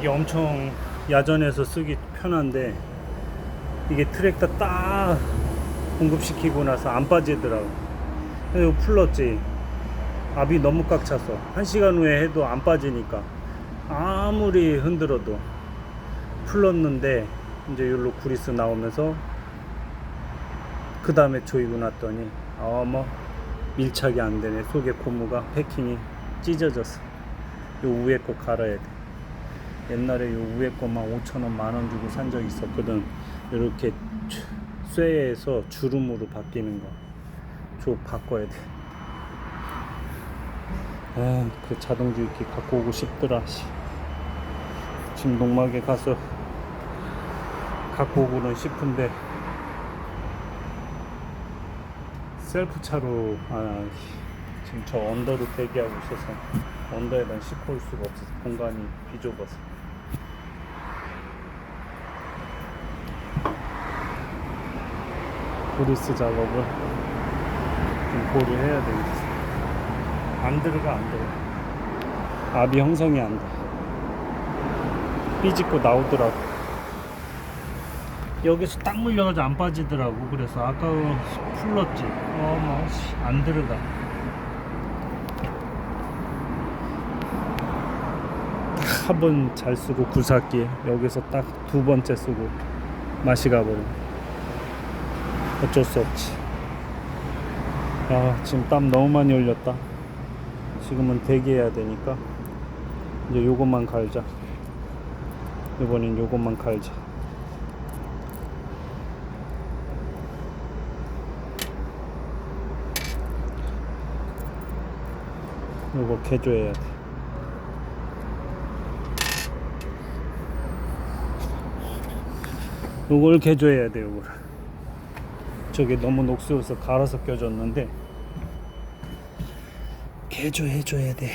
이게 엄청 야전에서 쓰기 편한데 이게 트랙터 딱 공급시키고 나서 안 빠지더라고. 그래서 풀렀지. 압이 너무 꽉 차서. 한 시간 후에 해도 안 빠지니까. 아무리 흔들어도 풀렀는데 이제 여기로 구리스 나오면서 그 다음에 조이고 났더니 어머 밀착이 안 되네. 속에 고무가 패킹이 찢어졌어. 요 위에 거 갈아야 돼 옛날에 요 위에 거만 5천원 만원 주고 산적 있었거든. 이렇게 쇠에서 주름으로 바뀌는 거저 바꿔야 돼. 아, 그 자동주입기 갖고 오고 싶더라. 씨. 지금 농막에 가서 갖고 오고는 싶은데. 셀프 차로 아, 지금 저 언더로 대기하고 있어서 언더에다 싣고 올 수가 없어서 공간이 비좁아서 브리스 작업을 좀 고려해야 되겠어. 안 들어가 안 들어가. 압이 형성이 안 돼. 삐집고 나오더라고. 여기서 딱 물려가지고 안 빠지더라고. 그래서 아까 풀렀지. 어머 씨, 안 들어가. 한번 잘 쓰고 굴삭기. 여기서 딱 두 번째 쓰고 맛이 가버려 어쩔 수 없지. 아 지금 땀 너무 많이 흘렸다. 지금은 대기해야 되니까 이제 요것만 갈자. 이번엔 요것만 갈자. 요거 개조해야 돼. 요걸 개조해야 돼 요걸 저게 너무 녹슬어서 갈아서 껴졌는데 개조해줘야 돼.